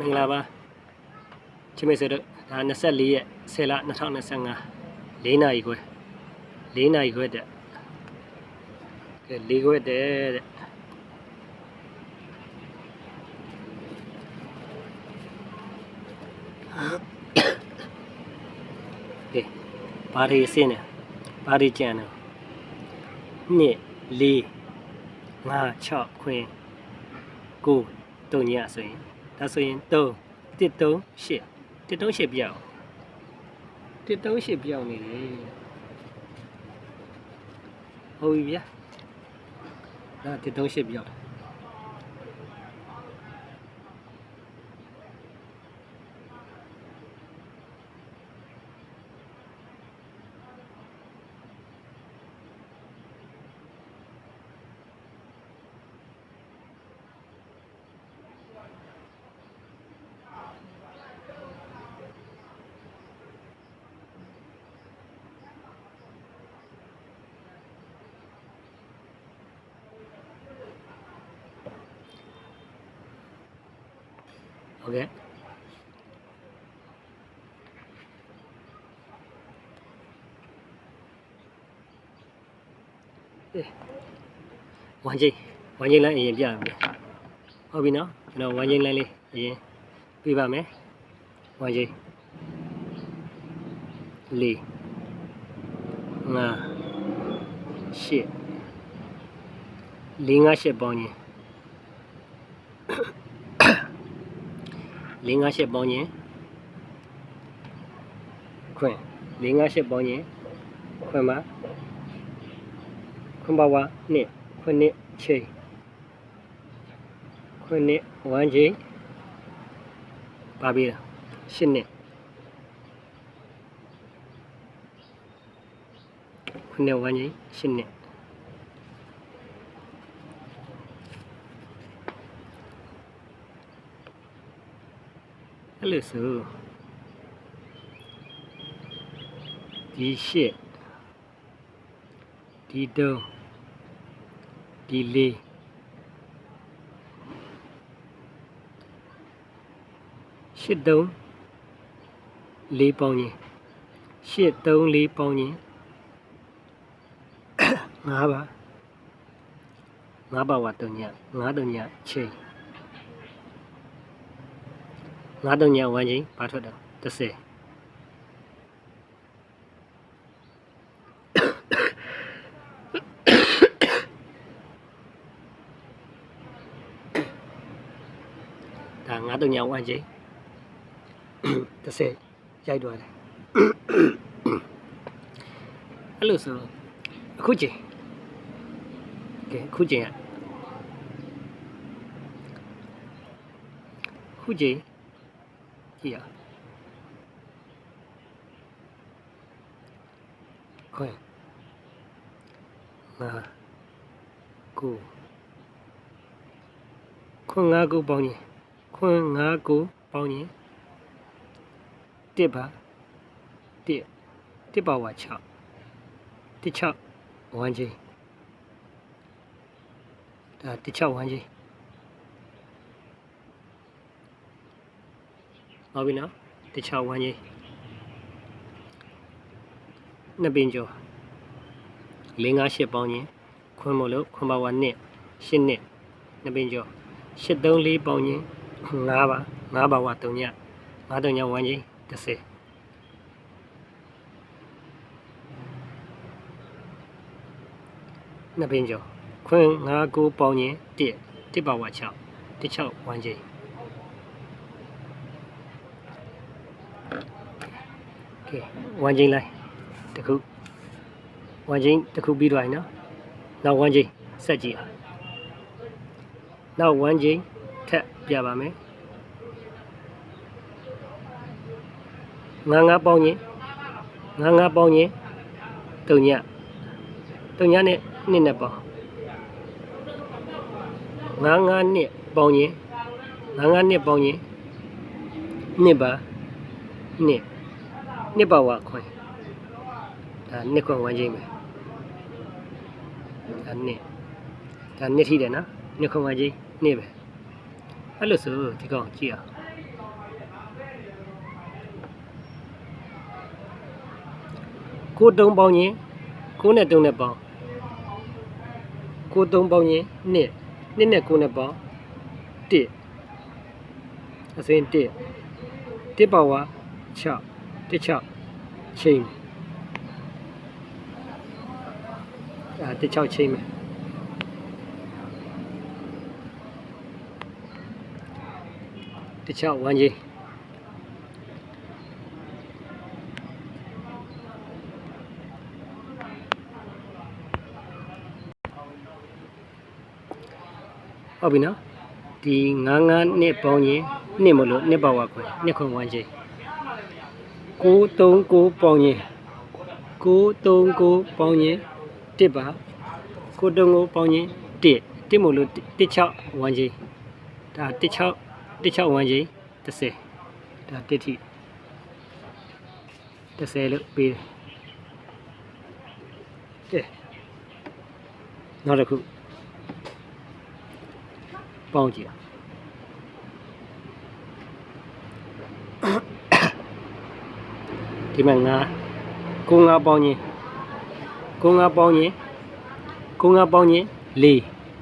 မင်္ဂလာပါချစ်မိတ်ဆွေတို့ဒါ24ရက်10လ2025 4နာရီခွဲ4နာရီခွဲတဲ့ကဲ4ခွဲတဲ့တဲ့ကဲဘာတွေအစင်းနေဘာတွေကြံနေနှစ်၄၅6ခွင်း9 3ညဆိုရင် ဒါဆိုရင်3 1 3 8 1 3 8ပြောင်း1 3 8ပြောင်းနေတယ်ဟုတ်ပြီဗျာဒါ1 3 8ပြောင်း ဟုတ်ကဲ့အေးဝမ်ချင်းဝမ်ချင်းလိုင်းအရင်ပြရမယ်ဟုတ်ပြီနော်ကျွန်တော်ဝမ်ချင်းလိုင်းလေးအရင်ပြပါမယ်ဝမ်ချင်းလေးငါရှစ်လေးငါရှစ်ပေါင်းချင်း ၄၅၈ပေါင်းရင်ခွင်၄၅၈ပေါင်းရင်ခွင်မှာခွင်ပါဝါနှစ်ခွင်နှစ်ချိန်ခွင်နှစ်ဝမ်းချိန်ပါပြီလားရှစ်နှစ်ခွင်နှစ်ဝမ်းချိန်ရှစ်နှစ် အဲ့လိုဆိုဒီရှစ်ဒီတုံးဒီလေးရှစ်တုံးလေးပေါင်းရင်ရှစ်တုံးလေးပေါင်းရင်ငါးပါငါးပါဝတုံညငါးတုံညချိန် ငါးတုံညဝမ်းချင်းဘာထွက်တော့30ဒါငါးတုံညဝမ်းချင်း30ရိုက်သွားတယ်အဲ့လိုဆိုအခုချိန်ကဲအခုချိန်ကအခုချိန် ကြည့်ရခွင်ငါကိုခွင်ငါကိုပေါင်းရင်ခွင်ငါကိုပေါင်းရင်တစ်ပါတစ်တစ်ပါဝါ6တစ်6ဝမ်းချင်းဒါတစ်6ဝမ်းချင်း ဟုတ်ပြီနော်တစ်6ဝမ်းချင်းနှစ်ပင်ကျော်၄၅၈ပေါင်းရင်ခွန်းမလို့ခွန်းပါဝါနှစ်၈နှစ်နှစ်ပင်ကျော်၈၃၄ပေါင်းရင်၅ပါ၅ပါဝါ3ည၅3ညဝမ်းချင်း30နှစ်ပင်ကျော်ခွန်း၅၉ပေါင်းရင်1 1ပါဝါ6 1 6ဝမ်းချင်း ကဲဝမ်းချင်းလိုက်တစ်ခုဝမ်းချင်းတစ်ခုပြီးတော့ရင်နော်နောက်ဝမ်းချင်းဆက်ကြည့်အောင်နောက်ဝမ်းချင်းထပ်ပြပါမယ်ငါးငါးပေါင်းရင်ငါးငါးပေါင်းရင်တုံညတုံညနဲ့နှစ်နဲ့ပေါင်းငါးငါးနှစ်ပေါင်းရင်ငါးငါးနှစ်ပေါင်းရင်နှစ်ပါနှစ် နှစ်ပါဝအခွင့်ဒါနှစ်ခွင့်ဝမ်းချင်းပဲဒါနှစ်ဒါနှစ်ထိတယ်နော်နှစ်ခွင့်ဝမ်းချင်းနှစ်ပဲအဲ့လိုဆိုဒီကောင်ကြည့်အောင်ကိုတုံးပေါင်းရင်ကိုနဲ့တုံးနဲ့ပေါင်းကိုတုံးပေါင်းရင်နှစ်နှစ်နဲ့ကိုနဲ့ပေါင်း1အစင်း1တစ်ပါဝါ6 တစ်6ချိန်အာတစ်6ချိန်မယ်တစ်6ဝမ်းကြီးဟုတ်ပြီနော်ဒီ9 9နှစ်ပေါင်းရင်နှစ်မလို့နှစ်ပါဝါခွဲနှစ်ခွန်ဝမ်းကြီး 939ပေါင်းရင်939ပေါင်းရင်တစ်ပါ939ပေါင်းရင်တစ်တစ်မလို့16ဝမ်းကြီးဒါ16 16ဝမ်းကြီး30ဒါတစ်ထိ30လို့ပေးတယ်ကဲနောက်တစ်ခုပေါင်းကြည့်အောင် ဒီမှာငါကိုငါပေါင်းရင်ကိုငါပေါင်းရင်ကိုငါပေါင်းရင်၄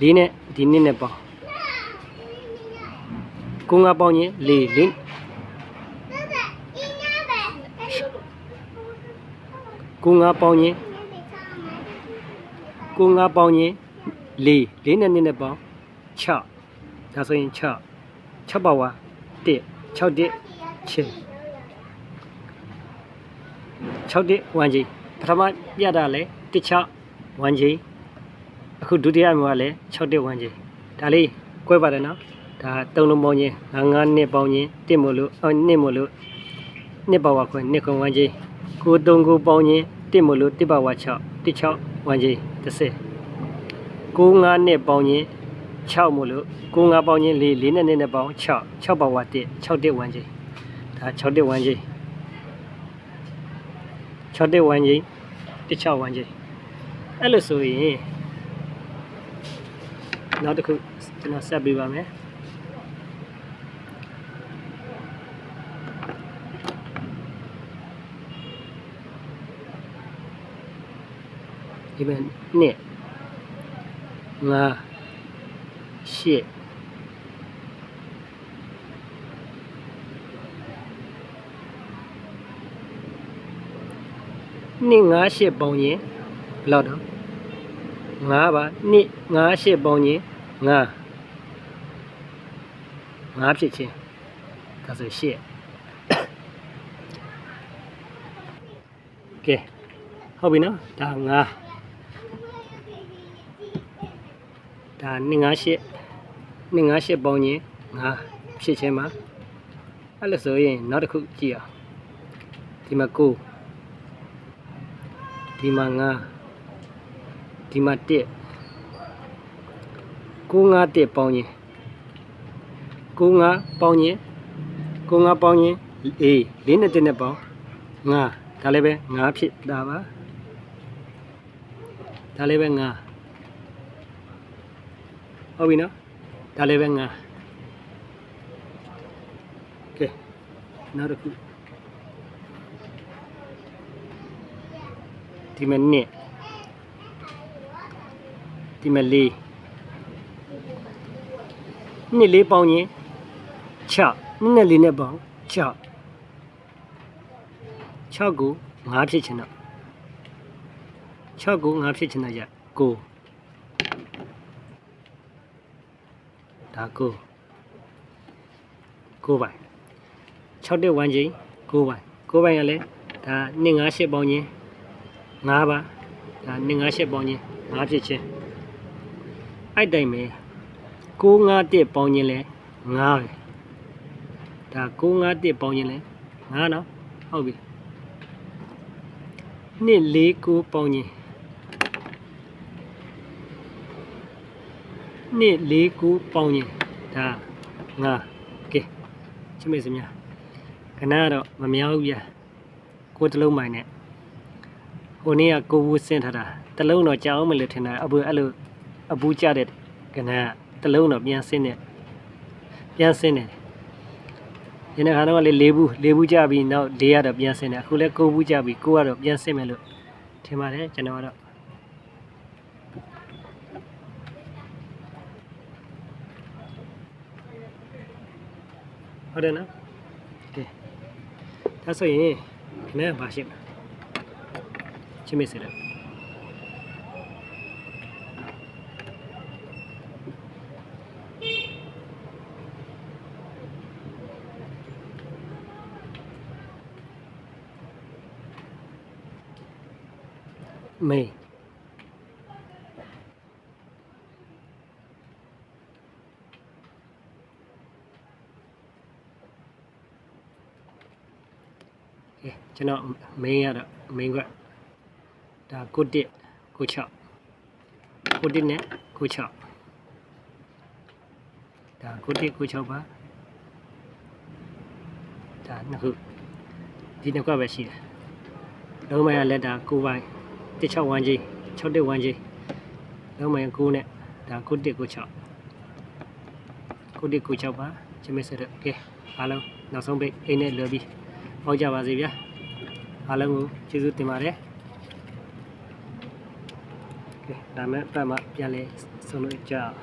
၄နဲ့ဒီနှစ်နဲ့ပေါင်းကိုငါပေါင်းရင်၄၄ကိုငါပေါင်းရင်ကိုငါပေါင်းရင်၄၄နဲ့နှစ်နဲ့ပေါင်း6ဒါဆိုရင်6 6ပါဝါ1 6တစ်ချင်း 6တစ်1ကြီးပထမပြတာလဲ16 1ကြီးအခုဒုတိယမျိုးကလည်း6တစ်1ကြီးဒါလေးကွဲပါတယ်နော်ဒါသုံးလုံးပေါင်းချင်းငါးငါးနှစ်ပေါင်းချင်းတစ်မို့လို့အော်နှစ်မို့လို့နှစ်ပါဝါခွဲနှစ်ခွန်1ကြီးကိုသုံးကိုပေါင်းချင်းတစ်မို့လို့တစ်ပါဝါ6 1 6 1ကြီး30ကိုငါးနှစ်ပေါင်းချင်း6မို့လို့ကိုငါပေါင်းချင်း4 4နဲ့နဲ့ပေါင်း6 6ပါဝါ1 6တစ်1ကြီးဒါ6တစ်1ကြီး 6တစ်1ကြီးတစ်6 1ကြီးအဲ့လိုဆိုရင်နောက်တစ်ခုကျွန်တော်ဆက်ပေးပါမယ်ဒီမဲ့နှစ်ငါရှစ် နှစ်ငါရှစ်ပေါင်းရင်ဘယ်လောက်တော့ငါပါနှစ်ငါရှစ်ပေါင်းရင်ငါငါဖြစ်ချင်းဒါဆိုရှစ်ကဲဟုတ်ပြီနော်ဒါငါဒါနှစ်ငါရှစ်နှစ်ငါရှစ်ပေါင်းရင်ငါဖြစ်ချင်းမှာအဲ့လိုဆိုရင်နောက်တစ်ခုကြည့်အောင်ဒီမှာကို ဒီမှာငါဒီမှာတစ်ကိုငါတစ်ပေါင်းရင်ကိုငါပေါင်းရင်ကိုငါပေါင်းရင်အေးလေးနဲ့တစ်နဲ့ပေါင်းငါဒါလည်းပဲငါဖြစ်တာပါဒါလည်းပဲငါဟုတ်ပြီနော်ဒါလည်းပဲငါကဲနောက်တစ်ခု ဒီမှာနှစ်ဒီမှာလေးနှစ်လေးပေါင်းရင်6နှစ်နဲ့လေးနဲ့ပေါင်း6 6ကို5ဖြစ်ချင်တော့6ကို5ဖြစ်ချင်တော့ရ9ဒါ9 9ပိုင်း6တဲ့1ချိန်9ပိုင်း9ပိုင်းကလည်းဒါ2 5 8ပေါင်းချင်း 5ပါဒါ2 5 8ပေါင်းချင်း5ဖြစ်ချင်းအဲ့တိုင်ပဲ9 5တက်ပေါင်းချင်းလဲ5ပဲဒါ9 5တက်ပေါင်းချင်းလဲ5နော်ဟုတ်ပြီနှစ်လေးကိုပေါင်းရင်နှစ်လေးကိုပေါင်းရင်ဒါငါကဲချစ်မေစမြခဏကတော့မမြောက်ဘူးဗျာကိုတစ်လုံးမိုင်နဲ့ ဟိုနေ့ကကိုဘူးဆင်းထားတာတစ်လုံးတော့ကြာအောင်မလို့ထင်တာအဘူအဲ့လိုအဘူးကြတဲ့ခဏတစ်လုံးတော့ပြန်ဆင်းနေပြန်ဆင်းနေဒီနေ့ခါတော့လေ၄ဘူး၄ဘူးကြပြီးနောက်၄ရတော့ပြန်ဆင်းတယ်အခုလဲ၉ဘူးကြပြီး၉ကတော့ပြန်ဆင်းမယ်လို့ထင်ပါတယ်ကျွန်တော်ကတော့ဟုတ်တယ်နော်ကဲဒါဆိုရင်ခဏပါရှိမှာချင်း မေးစရမေးကဲကျွန်တော် main ရတော့ main က ဒါကိုတစ်ကို6ကိုတစ်နဲ့ကို6ဒါကိုတစ်ကို6ပါဒါနှစ်ခုဒီနှစ်ခုပဲရှိတယ်လုံးပိုင်းကလက်တာ9ပိုင်းတစ်6 1G 6တစ် 1G လုံးပိုင်း9နဲ့ဒါကိုတစ်ကို6ကိုတစ်ကို6ပါချင်မစရကဲအားလုံးနောက်ဆုံးပိတ်အိမ်နဲ့လွယ်ပြီးဟောကြပါစေဗျာအားလုံးကိုကျေးဇူးတင်ပါတယ်ကဲ ဒါမဲ့အပတ်မှာပြန်လဲဆုံးလို့ကြအောင်